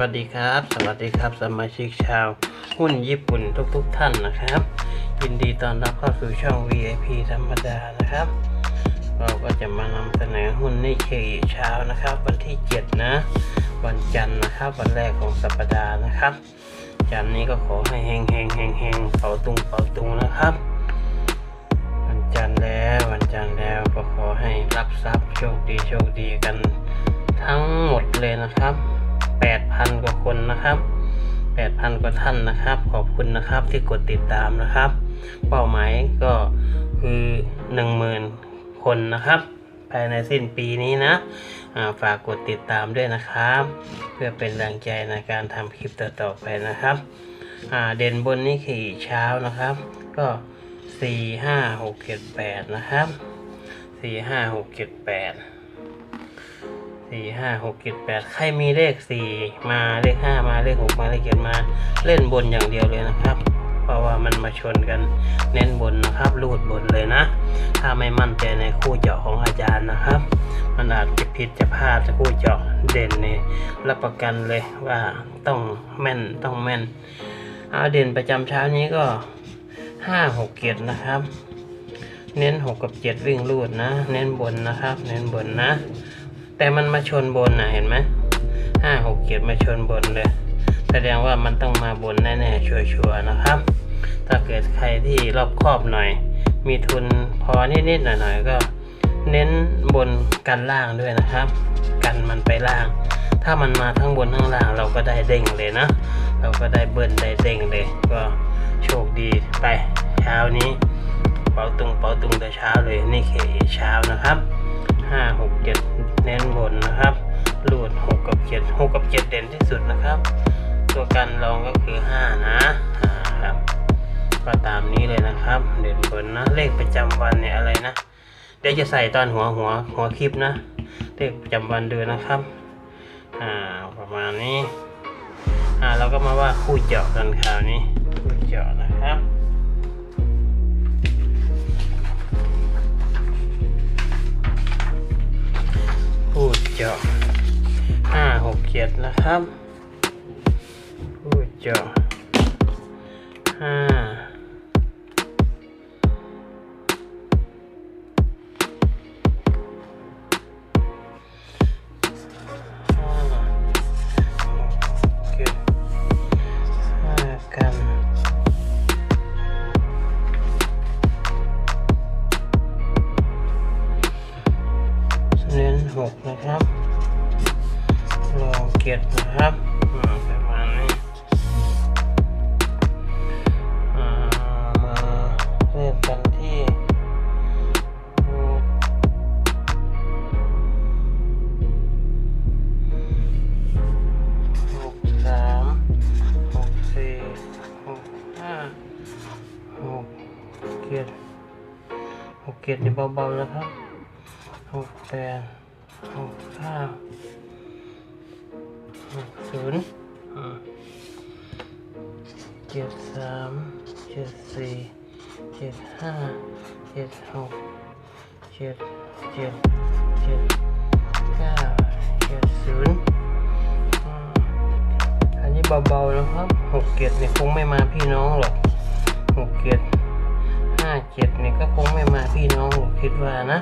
วัสดีครับ สวัสดีครับ สมาชิกชาว หุ้นญี่ปุ่นทุกๆทท่านนะครับ ยินดีต้อนรับเข้าสู่ช่อง VIP ธรรมดานะครับ เราก็จะมานำเสนอหุ้นนิเคอีเช้านะครับ วันที่ 7 นะ วันจันทร์นะครับ วันแรกของสัปดาห์นะครับ จันทร์นี้ก็ขอให้เฮงเฮงเฮงเฮงเป่าตุงเป่าตุงนะครับ วันจันทร์แล้ววันจันทร์แล้วก็ขอให้รับทรัพย์โชคดีโชคดีกันทั้งหมดเลยนะครับ 8,000 กว่าคนนะครับ8,000 กว่าท่านนะครับ ขอบคุณนะครับที่กดติดตามนะครับ เป้าหมายก็คือ 10,000 คนนะครับ ภายในสิ้นปีนี้นะาฝากกดติดตามด้วยนะครับ เพื่อเป็นแรงใจในการทำคลิปต่อๆไปนะครับเด่นบนนี่คือเช้านะครับ ก็4 5 6 7 8 นะครับ 4 5 6 7 8 สี่ห้าหกเจ็ดแปดใครมีเลขสี่มาเลขห้ามาเลขหกมาเลขเจ็ดมาเล่นบนอย่างเดียวเลยนะครับ เพราะว่ามันมาชนกันเน้นบนนะครับรูดบนเลยนะ ถ้าไม่มั่นใจในคู่เจาะของอาจารย์นะครับ มันอาจจะผิดจะพลาดจะคู่เจาะเด่นเนี่ยรับประกันเลยว่าต้องแม่นต้องแม่นเอาเด่นประจำเช้านี้ก็ห้าหกเจ็ดนะครับ เน้นหกกับเจ็ดวิ่งรูดนะ เน้นบนนะครับ เน้นบนนะ แต่มันมาชนบนนะเห็นไหมห้าหกเจ็ดมาชนบนเลย แสดงว่ามันต้องมาบนแน่ๆชัวร์ๆนะครับ ถ้าเกิดใครที่รอบครอบหน่อย มีทุนพอนิดๆหน่อยๆก็เน้นบนกันล่างด้วยนะครับ กันมันไปล่าง ถ้ามันมาทั้งบนทั้งล่างเราก็ได้เด้งเลยนะ เราก็ได้เบิ้ลได้เด้งเลย ก็โชคดีไปเช้านี้เป๋าตุงเป๋าตุงแต่เช้าเลยนี่เคเช้านะครับ หกกับเจ็ดเด่นที่สุดนะครับ ตัวกันรองก็คือห้านะครับก็ตามนี้เลยนะครับ เด่นบนนะเลขประจำวันเนี่ยอะไรนะเดี๋ยวจะใส่ตอนหัวหัวหัวคลิปนะเลขประจำวันเดูนนะครับอ่าประมาณนี้อ่าเราก็มาว่าคู่เจาะกันคราวนี้คู่เจาะนะครับพูดเจาะ ห้าหกเจ็ดนะครับอู้เจ้าห้า หกเกตินี่เบาๆนะครับหกแปดหกเก้าหกศูนย์เจ็ดสามเจ็ดสี่เจ็ดห้าเจ็ดหกเจ็ดเจ็ดเจ็ดเก้าเจ็ดศูนย์อันนี้เบาๆนะครับหกเจ็ดเนี่ยคงไม่มาพี่น้องหรอก เจ็ดเนี่ยก็คงไม่มาพี่น้องหรอกคิดว่านะ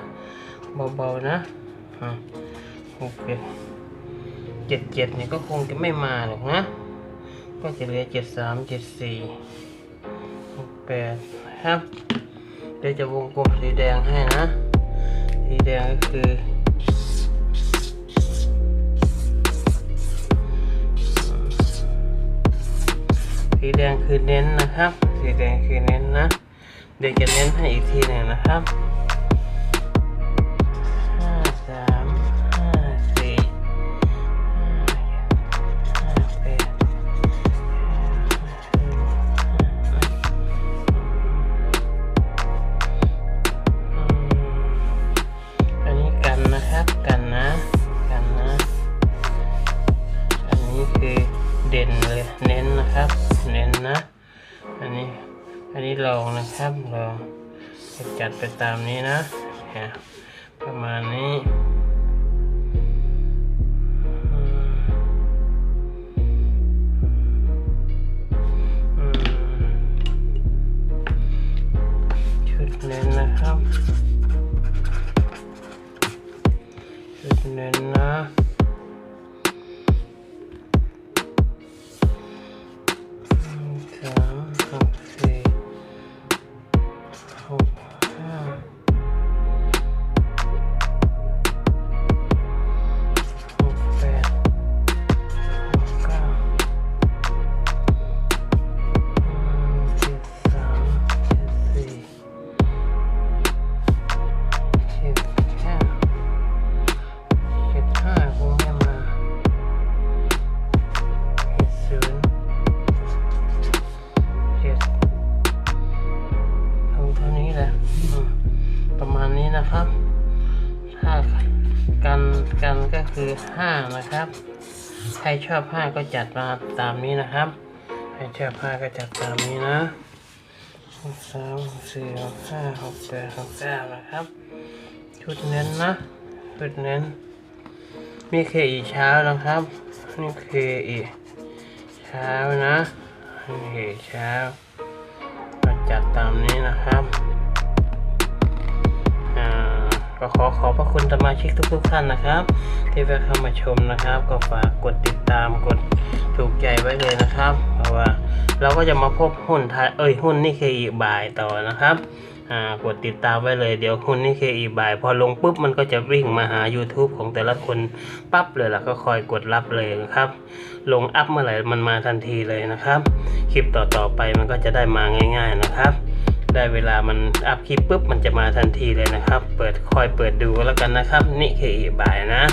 เบาๆนะอะโอเคเจ็ดเจ็ดเนี่ยก็คงจะไม่มาหรอกนะ ก็จะเหลือเจ็ดสามเจ็ดสี่หกแปดครับ เดี๋ยวจะวงกลมสีแดงให้นะ สีแดงก็คือสีแดงคือเน้นนะครับ สีแดงคือเน้นนะ เดี๋ยวจะเน้นให้อีกทีหนึ่งนะครับ อันนี้ลองนะครับลองจัดไปตามนี้นะประมาณนี้ชุดเน้นนะครับชุดเน้นนะ คือห้านะครับ ใครชอบห้าก็จัดมาตามนี้นะครับ ใครชอบห้าก็จัดตามนี้นะสามสี่หกห้าหกแปดหกเก้านะครับชุดเน้นนะชุดเน้น มีเคอีเช้านะครับ นี่เคอีเช้านะนี่เคอีเช้ามาจัดตามนี้นะครับ ก็ขอขอบพระคุณสมาชิกทุกๆท่านนะครับ ที่แวะเข้ามาชมนะครับ ก็ฝากกดติดตามกดถูกใจไว้เลยนะครับ เพราะว่าเราก็จะมาพบหุ้นไทยเอ้ยหุ้นนี่เคอีบ่ายต่อนะครับอ่ากดติดตามไว้เลยเดี๋ยวหุ้นนี่เคอีบ่าย พอลงปุ๊บมันก็จะวิ่งมาหา YouTube ของแต่ละคนปั๊บเลยล่ะก็คอยกดรับเลยนะครับ ลงอัพเมื่อไหร่มันมาทันทีเลยนะครับ คลิปต่อๆไปมันก็จะได้มาง่าย ๆนะครับ ได้เวลามันอัพคลิปปุ๊บมันจะมาทันทีเลยนะครับ เปิดคอยเปิดดูแล้วกันนะครับ นี่คืออีบ่ายนะ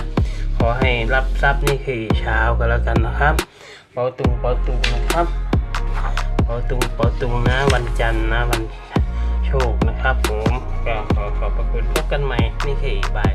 ขอให้รับทรัพย์นี่คือเช้าก็แล้วกันนะครับ เปาตุงเปาตุงนะครับ เปาตุงเปาตุงนะวันจันทร์นะวันโชคนะครับผมก็ขอขอบพระคุณพบกันใหม่นี่คืออีบ่าย